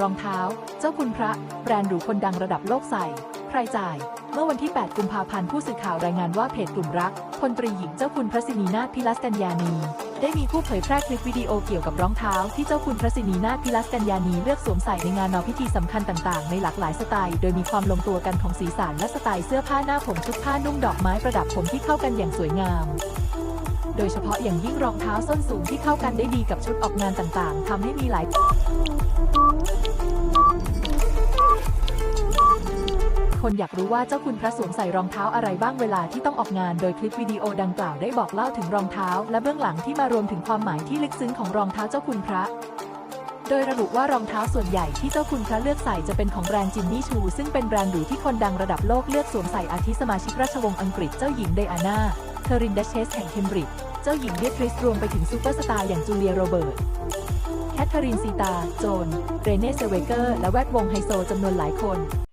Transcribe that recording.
รองเท้า เจ้าคุณพระ แบรนด์หรูคนดังระดับโลกใส่ ใครจ่าย เมื่อวันที่ 8 กุมภาพันธ์ผู้สื่อข่าวรายงานว่าเพจกลุ่มรัก พลตรีหญิงเจ้าคุณพระสินีนาถพิรัสกัญญานีได้มีผู้เผยแพร่คลิปวิดีโอเกี่ยวกับรองเท้าที่เจ้าคุณพระสินีนาถพิรัสกัญญานีเลือกสวมใส่ในงานนอพิธีสำคัญต่างๆ ในหลากหลายสไตล์ โดยมีความลงตัวกันของสีสันและสไตล์เสื้อผ้าหน้าผมชุดผ้านุ่งดอกไม้ประดับผมที่เข้ากันอย่างสวยงาม โดยเฉพาะอย่างยิ่งรองเท้าส้นสูงที่เข้ากันได้ดีกับชุดออกงานต่างๆทำให้มีหลายคนอยากรู้ว่าเจ้าคุณพระสวมใส่รองเท้าอะไรบ้างเวลาที่ต้องออกงานโดยคลิปวิดีโอดังกล่าวได้บอกเล่าถึงรองเท้า และเบื้องหลังที่มารวมถึงความหมายที่ลึกซึ้งของรองเท้าเจ้าคุณพระ โดยระบุว่ารองเท้าส่วนใหญ่ที่เจ้าคุณพระเลือกใส่จะเป็นของแบรนด์จินนี่ชู ซึ่งเป็นแบรนด์หรูที่คนดังระดับโลกเลือกสวมใส่อาทิสมาชิกราชวงศ์อังกฤษเจ้าหญิงไดอาน่าเทอรินดัชเชสแห่งเคมบริดจ์ เจ้าหญิงเบียทริสรวมไปถึงซูเปอร์สตาร์อย่างจูเลียโรเบิร์ต แคทเธอรีนซีตา โจน เรเน่เซเวเกอร์ และแวดวงไฮโซจำนวนหลายคน